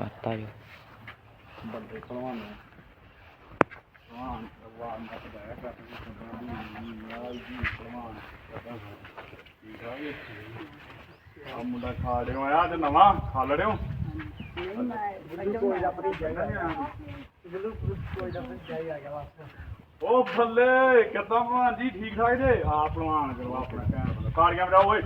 ਕਰਤਾ ਜੋ ਬੰਦੇ ਭਲਵਾਨ ਦਾ ਦੀ ਆ ਆ ਮੁੰਡਾ ਖਾ ਲਿਓ ਆਇਆ ਤੇ ਨਵਾਂ ਖਾ ਲੜਿਓ। ਕੋਈ ਦਾ ਪਰੀ ਜਾਣਾ ਉਹ ਬੱਲੇ ਕਿੱਦਾਂ ਭਲਵਾਨ ਜੀ ਠੀਕ ਠਾਕ ਜੇ? ਆ ਭਲਵਾਨ ਕਰੋ ਆਪਣਾ ਕਹਿਣ ਬੰਦਾ ਕਾਲੀਆਂ ਵਜਾਓ ਓਏ।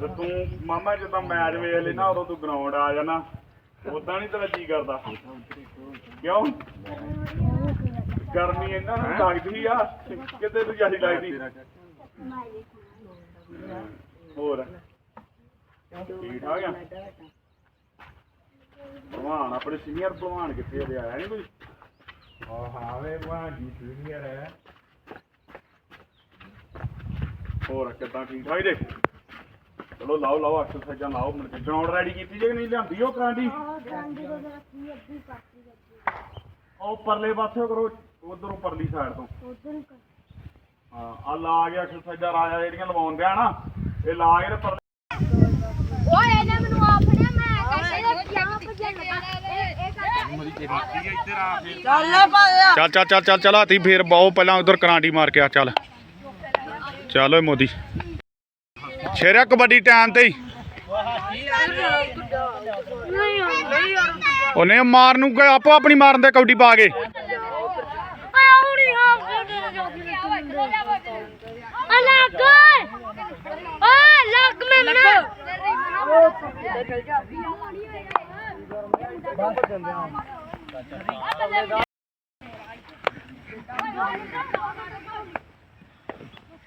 ਤੇ ਤੂੰ ਮਾਮਾ ਜਦੋਂ ਮੈਚ ਵੇਖ ਲੈਣਾ ਉਦੋਂ ਤੂੰ ਗਰਾਊਂਡ ਆ ਜਾਣਾ। ਉਦਾਂ ਨਹੀਂ ਤੇਰਾ ਜੀ ਕਰਦਾ। ਕਿਉਂ? ਗਰਮੀ ਇਹਨਾਂ ਨੂੰ ਲੱਗਦੀ ਆ ਕਿਤੇ ਤੂੰ ਜ਼ਿਆਦਾ ਲੱਗਦੀ? ਹੋਰ? ਠੀਕ ਠਾਕ ਆ? ਭਲਵਾਨ, ਆਪਣੇ ਸੀਨੀਅਰ ਭਲਵਾਨ ਕਿੱਥੇ ਆ ਆਇਆ ਨਹੀਂ ਕੋਈ? ਹਾਂ ਹਾਂ ਵੇ ਭਲਵਾਨ ਜੀ ਸੀਨੀਅਰ ਹੈ ਹੋਰ ਕਿੱਦਾਂ ਠੀਕ ਠਾਕ? ਜੇ ਚਲੋ ਲਾਓ ਲਾਓ ਐਕਸਰਸਾਈਜ਼ਾਂ ਲਾਓ ਮੁੜ ਕੇ ਗਰਾਊਂਡ ਰੈਡੀ ਕੀਤੀ ਜੇ ਕਿ ਨਹੀਂ ਲਿਆਂਦੀ ਉਹ ਕਰਾਂਡੀ? ਉਹ ਪਰਲੇ ਪਾਸੇ ਕਰੋ ਉਧਰੋਂ ਪਰਲੀ ਸਾਈਡ ਤੋਂ। ਹਾਂ ਆ ਲਾ ਗਿਆ ਐਕਸਰਸਾਈਜ਼ਾਂ ਰਾਜਾ ਜਿਹੜੀਆਂ ਲਵਾਉਣ ਦਿਆ ਨਾ ਇਹ ਲਾ ਕੇ ਤੇ ਪਰਲੇ ਓਏ ਇਹਨੇ ਮੈਨੂੰ ਆ ਫੜਿਆ ਮੈਂ ਕਹਿੰਦਾ ਕਿਆ ਭਜਣ ਇਹ ਇਹ ਚੱਲ ਚੱਲ ਚੱਲ ਚੱਲ ਚੱਲ ਹਾਥੀ ਫੇਰ ਬਾਓ ਪਹਿਲਾਂ ਉਧਰ ਕਰਾਂਡੀ ਮਾਰ ਕੇ ਆ ਚੱਲ। ਚੱਲ ਓਏ ਮੋਦੀ। ਸ਼ੇਰਿਆ ਕਬੱਡੀ ਟਾਈਮ ਤੇ ਹੀ। ਉਹਨੇ ਮਾਰ ਨੂੰ ਆਪੋ ਆਪਣੀ ਮਾਰਨ ਦੇ ਕੌਡੀ ਪਾ ਕੇ। ਓਏ ਆਉਣੀ ਲੱਗ ਓਏ। ਲੱਗ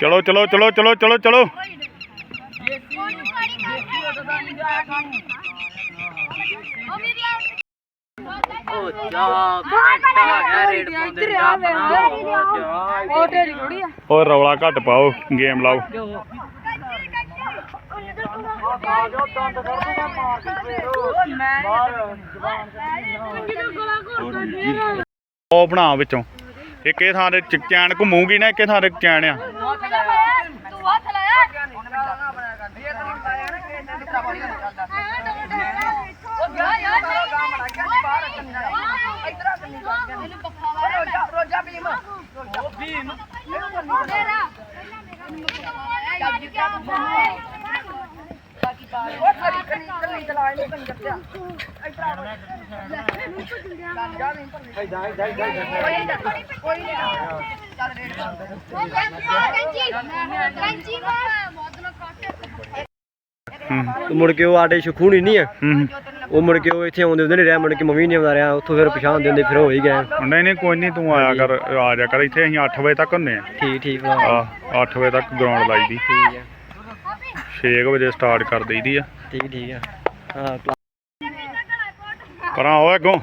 ਚਲੋ ਚਲੋ ਚਲੋ ਚਲੋ ਚਲੋ ਚਲੋ। ਉਹ ਰੌਲਾ ਘੱਟ ਪਾਓ ਗੇਮ ਲਾਓ। ਉਹ ਬਣਾ ਵਿੱਚੋਂ। ਇੱਕ ਇਹ ਥਾਂ ਤੇ ਚ- ਚੈਨ ਘੁੰਮੂਗੀ ਨਾ ਇੱਕੇ ਥਾਂ ਤੇ ਚੈਨ ਆ ਤੂੰ ਹੱਥ ਲਾਇਆ ਉਹ ਜਾ ਯਾਰ ਰੋਜਾ ਰੋਜਾ ਭੀਮ ਭੀਮ ਤੇਰਾ ਉਹ ਕੱਲੀ ਕੰਜਰ ਤੇ ਨਹੀਂ ਮੁੜ ਕੇ ਉਹ ਆਡੇ ਸ਼ਖੂਣੀ ਨਹੀਂ ਆ। ਹੂੰ ਉਹ ਮੁੜ ਕੇ ਉਹ ਇੱਥੇ ਆਉਂਦੇ ਹੁੰਦੇ ਨਹੀਂ ਰਿਹਾ ਮੁੜ ਕੇ ਮੰਮੀ ਨਹੀਂ ਆਉਂਦਾ ਰਿਹਾ ਉੱਥੋਂ ਫਿਰ ਪਛਾਣ ਹੁੰਦੇ ਹੁੰਦੇ ਫਿਰ ਹੋ ਹੀ ਗਏ। ਨਹੀਂ ਨਹੀਂ ਕੋਈ ਨਹੀਂ ਤੂੰ ਆਇਆ ਕਰ ਆ ਜਾ ਕਰ। ਇੱਥੇ ਅਸੀਂ 8 ਵਜੇ ਤੱਕ ਹੁੰਨੇ ਆ। ਠੀਕ ਠੀਕ ਆ 8 ਵਜੇ ਤੱਕ ਗਰਾਊਂਡ ਲਾਈਦੀ ਠੀਕ ਆ। 6 ਵਜੇ ਸਟਾਰਟ ਕਰ ਦਈਦੀ ਆ। ਠੀਕ ਠੀਕ ਆ। ਹਾਂ ਪਰਾਂ ਹੋ ਅੱਗੋਂ।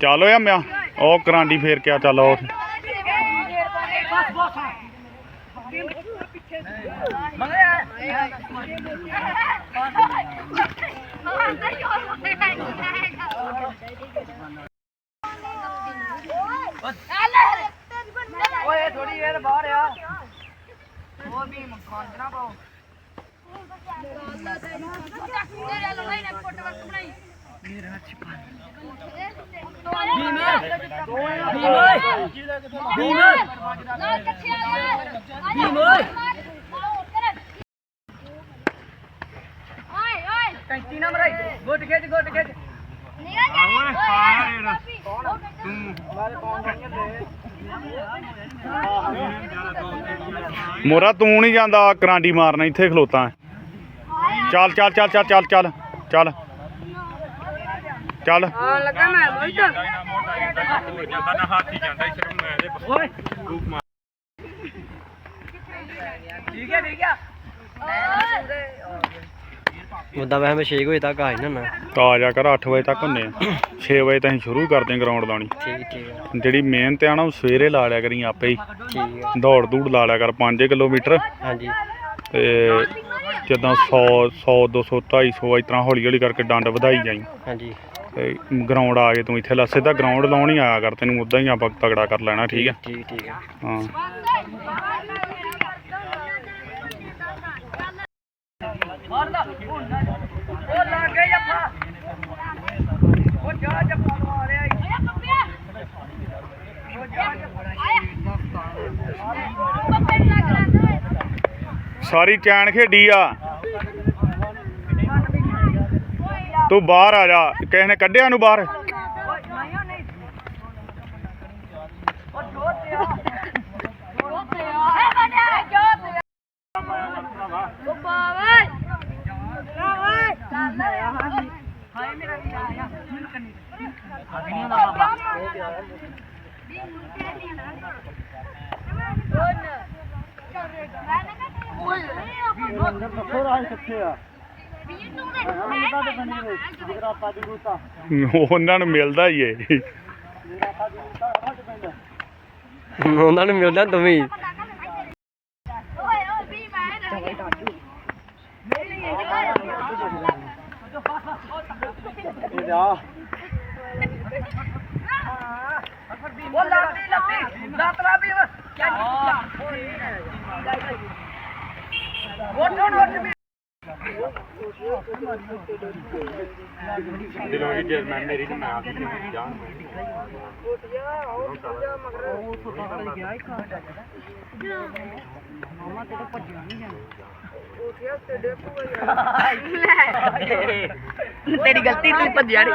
ਚੱਲ ਓਏ ਮਿਆ ਉਹ ਕਰਾਂਡੀ ਫੇਰ ਕੇ ਆ ਚੱਲ ਉਹ। ਓਏ ਥੋੜੀ ਵੇਰ ਬਾਹਰ ਆ। ਉਹ ਵੀ ਮਖਾਨ ਜਨਾ ਪਾਓ। ਮੇਰਾ ਹੱਥ ਪਾ ਭੀਮ ਭੀਮ ਭੀਮ ਨਾ ਕੱਠਿਆ ਭੀਮ ਕੈਂਚੀ ਨਾ ਮਰਾਈ। ਗੁੱਟ ਖਿੱਚ ਗੁੱਟ ਖਿੱਚ। ਨਿਕਲ ਜਾ ਓਏ ਪਾ ਮੋਰਾ ਤੂੰ ਨਹੀਂ ਜਾਂਦਾ ਕਰਾਂਡੀ ਮਾਰਨਾ ਇੱਥੇ ਖਲੋਤਾ ਹੈ। ਚੱਲ ਚੱਲ ਚੱਲ ਚੱਲ ਚੱਲ ਚੱਲ ਚੱਲ। ਚੱਲ। ਆਉਣ ਲੱਗਾ ਮੈਂ ਮੁਲਟ ਠੀਕ ਹੈ ਠੀਕ ਹੈ। ਉਦਾਂ ਵੈਸੇ ਮੈਂ 6 ਵਜੇ ਤੱਕ ਆ ਜਾਂਦਾ ਨਾ। ਤਾਂ ਆ ਜਾ ਕਰ 8 ਵਜੇ ਤੱਕ ਹੁੰਨੇ ਆ। 6 ਵਜੇ ਤਾਂ ਅਸੀਂ ਸ਼ੁਰੂ ਕਰਦੇ ਹਾਂ ਗਰਾਊਂਡ ਲਾਉਣੀ। ਠੀਕ ਠੀਕ ਆ। ਜਿਹੜੀ ਮਿਹਨਤ ਆ ਨਾ ਉਹ ਸਵੇਰੇ ਲਾ ਲਿਆ ਕਰੀ ਆਪੇ ਹੀ। ਠੀਕ ਆ। ਦੌੜ ਦੂੜ ਲਾ ਲਿਆ ਕਰ 5 ਕਿਲੋਮੀਟਰ। ਹਾਂਜੀ। ਤੇ ਜਦੋਂ 100 100 200 250 ਇਸ ਤਰ੍ਹਾਂ ਹੌਲੀ ਹੌਲੀ ਕਰਕੇ ਡੰਡ ਵਧਾਈ ਜਾਈ। ਹਾਂਜੀ। ਤੇ ਗਰਾਊਂਡ ਆ ਕੇ ਤੂੰ ਇੱਥੇ ਲੱਸੇ ਤਾਂ ਗਰਾਊਂਡ ਲਾਉਣ ਹੀ ਆਇਆ ਕਰ ਤੈਨੂੰ ਉਦਾਂ ਹੀ ਆਪਾਂ ਤਗੜਾ ਕਰ ਲੈਣਾ ਠੀਕ ਹੈ ਠੀਕ ਠੀਕ ਆ। ਹਾਂ। ਉਹ ਲੱਗ ਗਈ ਜੱਫਾ ਉਹ ਜਾ ਜੱਫਾ ਲਵਾ ਰਿਹਾ ਈ। ਸਾਰੀ ਚੈਨ ਖੇਡੀ ਆ। ਤੂੰ ਬਾਹਰ ਆ ਜਾ। ਕਿਸੇ ਨੇ ਕੱਢਿਆ ਨੂੰ ਬਾਹਰ ਥੋੜਾ ਕਿੱਥੇ ਆ ਜਿਹੜਾ ਪਾਦੀ ਗੁੱਤਾ ਉਹਨਾਂ ਨੂੰ ਮਿਲਦਾ ਹੀ ਏ। ਉਹਨਾਂ ਨੂੰ ਮਿਲਦਾ ਤੂੰ ਵੀ ਇਹ ਜਾ ਉਹ ਲੱਤੀ ਲੱਤੀ ਦਾਤਰਾ ਵੀ ਕਿਆ ਉੱਠ ਉੱਠ ਵੀ। ਦਿਲੋਂ ਹੀ ਜੇ ਮੈਂ ਮੇਰੀ ਨਾ ਆਪ ਨਹੀਂ ਜਾਣ ਉੱਠ ਜਾ ਉੱਠ ਜਾ ਮਗਰ ਉਹ ਸੁਪਾ ਗਿਆ ਹੀ ਕਾ ਮਾਮਾ ਤੇ ਭੱਜਿਆ ਨਹੀਂ ਜਾਣਾ ਉੱਠ ਜਾ ਤੇ ਡੇਪੂ ਆ ਤੇਰੀ ਗਲਤੀ ਤੂੰ ਭੱਜਿਆ ਨਹੀਂ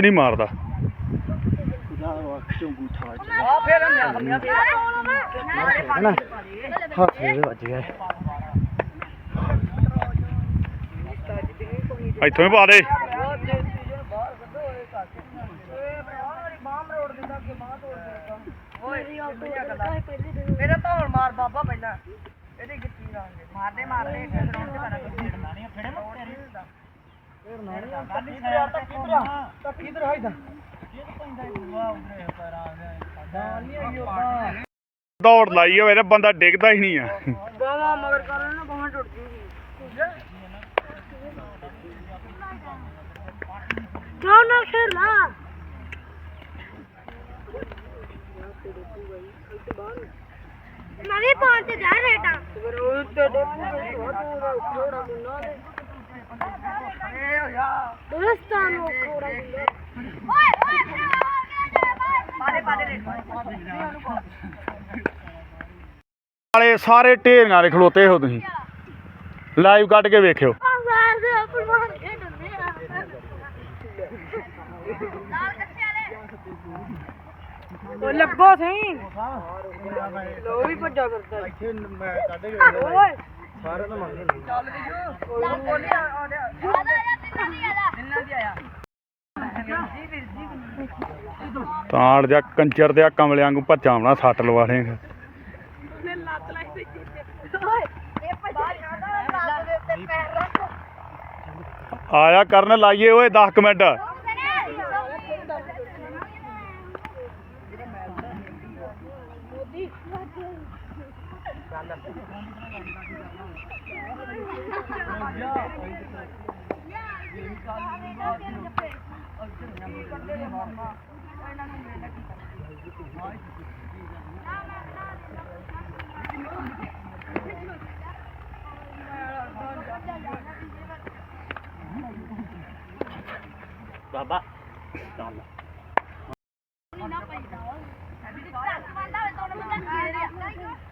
ਨਹੀਂ ਮਾਰਦਾ। ਹਨਾ ਹੱਥ ਇਹਦੇ ਵੱਜ ਗਿਆ ਇੱਥੋਂ ਹੀ ਪਾ ਦੇ। ਮੇਰਾ ਧੌਣ ਮਾਰ ਬਾਬਾ ਪਹਿਲਾਂ ਇਹਦੀ ਗਿੱਤੀ ਲਾਉਂਦੇ ਮਾਰਦੇ ਮਾਰਦੇ ਫਿਰ ਉਹਦੇ ਬਾਰੇ ਕੁਝ ਛੇੜਨਾ ਨਹੀਂ ਫੜੇ ਮੁੱਕ ਦੌੜ ਲਾਈ ਹੋਵੇ ਤੇ ਬੰਦਾ ਡਿੱਗਦਾ ਹੀ ਨਹੀਂ ਆ। ਬਾਵਾ ਮਗਰ ਕਰਨ ਨਾ ਬਾਹਾਂ ਟੁੱਟ ਜੂਗੀ। ਕਿਉਂ ਨਾ ਖੇਲਾ ਮੈਂ ਵੀ ਪਹੁੰਚ ਜਾ ਰੇਟਾ। ਉਹ ਤੇ ਡੇਪੂ ਥੋੜਾ ਥੋੜਾ ਮੁੰਨਾ ਦੇ Dostan oku ਵਾਲੇ ਸਾਰੇ ਢੇਰ ਨਾਲੇ ਖਲੋਤੇ ਹੋ ਤੁਸੀਂ। ਲਾਈਵ ਕੱਢ ਕੇ ਵੇਖਿਓ। ਉਹ ਲੱਗੋ ਸਹੀ। ਲੋ ਵੀ ਭੱਜਾ ਕਰਦਾ। ਇੱਥੇ ਮੈਂ ਕੱਢ ਕੇ ਸਾਰਿਆਂ ਤਾੜ ਜਾ ਕੰਚਰ ਦੇ ਕਮਲਿਆਂ ਨੂੰ ਭੱਜਾ ਬਣਾ ਸੱਟ ਲਵਾ ਲੈ ਨੇ ਲਾਈ ਤੇ ਓਏ ਇਹ ਆਇਆ ਕਰਨ ਲਾਈਏ ਓਏ 10 minute. Baba. Dalla. Hãy subscribe cho kênh Ghiền Mì Gõ Để không bỏ lỡ những video hấp dẫn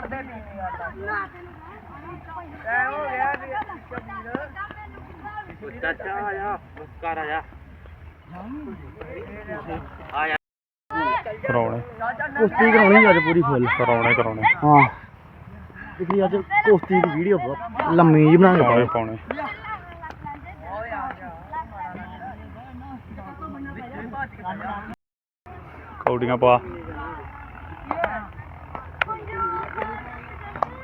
ਬਾਬਾ ਛੱਡਦੇ ਨਹੀਂ ਯਾਰ ਐ ਹੋ ਗਿਆ ਜੀ ਕਬੀਰ ਚਾਚਾ ਆਇਆ ਕਰ ਆਇਆ। ਆਇਆ। ਕਰਾਉਣੇ। ਕੁਸ਼ਤੀ ਕਰਾਉਣੀ ਅੱਜ ਪੂਰੀ ਫੁੱਲ ਕਰਾਉਣੇ ਕਰਾਉਣੇ। ਹਾਂ। ਇਤਨੀ ਅੱਜ ਕੁਸ਼ਤੀ ਦੀ ਵੀਡੀਓ ਬਹੁਤ ਲੰਮੀ ਜੀ ਬਣਾ ਪਾਉਣੇ ਕੌਡੀਆਂ ਪਾ ਆਏ ਆ ਗਿਆ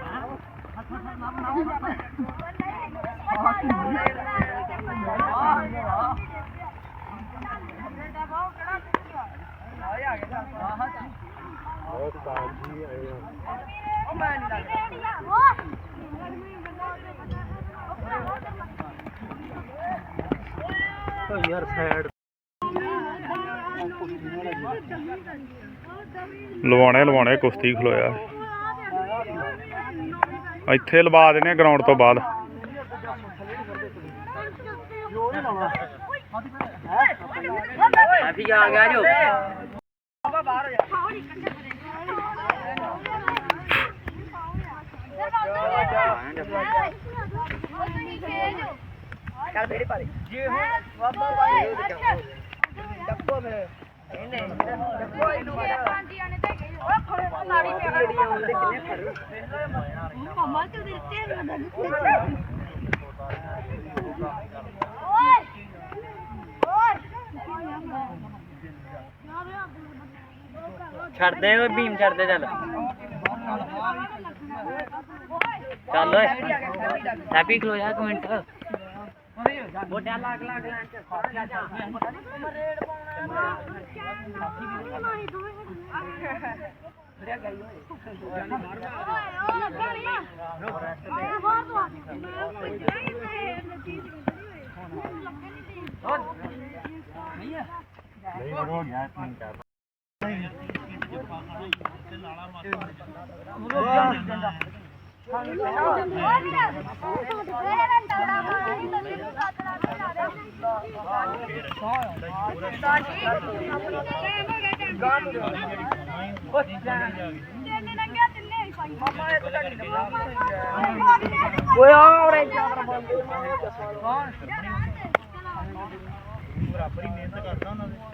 ਆਹ ਬਹੁਤ ਕਾਜੀ ਆਏ ਉਹ ਮੈਂ ਨਹੀਂ ਲੱਗਦਾ ਯਾਰ ਸਾਈਡ ਲਵਾਉਣੇ ਲਵਾਉਣੇ ਕੁਸ਼ਤੀ ਖਲੋਇਆ। ਇੱਥੇ ਲਵਾ ਦੇਣੇ ਆ ਗਰਾਊਂਡ ਤੋਂ ਬਾਅਦ। ਕਾਫੀ ਆ ਗਿਆ ਜੋ। ਬਾਬਾ ਬਾਹਰ ਜਾ ਚੱਲ ਫੇਰੇ ਪਾ ਜੀ ਹੁਣ ਬਾਬਾ ਬਾਈ ਡੱਕੋ ਮੇ। ਇਹਨੇ ਡੱਕੋ ਇਹਨੂੰ ਛੱਡ ਦੇ ਓਏ ਭੀਮ ਛੱਡ ਦੇ ਚੱਲ। ਚੱਲ ਓਏ। ਹੈਪੀ ਖਲੋ ਜਾ ਇੱਕ ਮਿੰਟ। ਬੋਟਿਆ ਲੱਗ ਲੱਗ ਲਾਂ ਚ ਓਏ ਆਉਰੇ ਚੱਲ ਓਏ ਬਾਬਾ ਉਹ ਚੱਲ ਨਾ। ਪਾਵੇ ਆ ਭਾਈ ਮੇਰਾ ਵੀ ਹੋਰ ਕੀ ਸੀਰੀਅਸ ਟੱਚ ਹੀ ਫਾੜੇ ਨੂੰ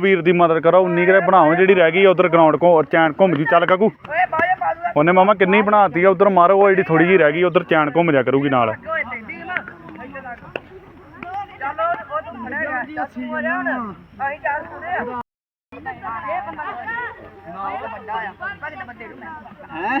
ਵੀਰ ਦੀ ਮਦਦ ਕਰੋ ਉਨੀ ਕਰੇ ਬਣਾਓ ਜਿਹੜੀ ਰਹਿ ਗਈ ਉਧਰ ਗਰਾਊਂਡ ਕੋ ਚੈਨ ਘੁੰਮ ਜੂ। ਚੱਲ ਕਾਕੂ। ਓਏ ਬਾਜੇ ਬਾਜੂ ਦਾ ਉਹਨੇ ਮਾਮਾ ਕਿੰਨੀ ਬਣਾਤੀ ਆ ਉਧਰ ਮਾਰੋ ਉਹ ਜਿਹੜੀ ਥੋੜੀ ਜਿਹੀ ਰਹਿ ਗਈ ਉਧਰ ਚੈਨ ਘੁੰਮ ਜਾ ਕਰੂਗੀ ਨਾਲ। ਓਏ ਚਲੋ ਚੱਲ ਜਾ ਚੱਲ ਹੈ?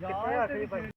ਕਿੱਥੇ ਰੱਖੀ ਭਾਈ?